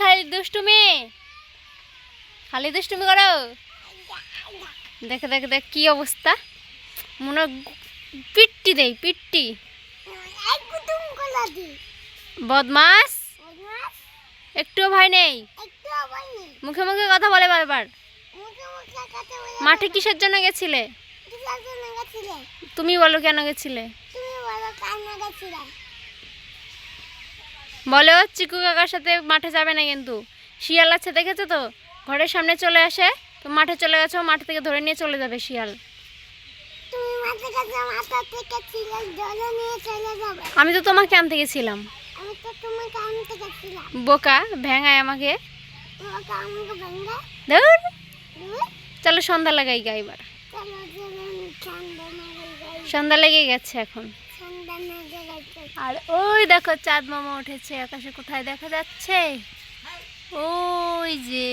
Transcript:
খালি দুষ্টুমি। খালি দুষ্টুমি করো। দেখে দেখে, দেখ কি অবস্থা। মনে পিট্টি দেই, পিট্টি। বদমাস। একটুও ভয় নেই। মুখে মুখে কথা বলে বারবার। মাঠে কিসের জন্য গেছিলে? তুমি বলো কেন গেছিলে? বলো চিকু কাকার সাথে মাঠে যাবে না কিন্তু। শিয়াল আছে দেখেছ তো? ঘরের সামনে চলে আসে তো মাঠে চলে গেছো মাঠ থেকে ধরে নিয়ে চলে যাবে শিয়াল। আমি তো তোমাকে আনতে গেছিলাম। বোকা ভেঙায় আমাকে। চলো সন্ধ্যা লাগাই গা এবার। সন্ধ্যা লেগে গেছে এখন। আর ওই দেখো চাঁদ মামা উঠেছে আকাশে কোথায় দেখা যাচ্ছে? ওই যে।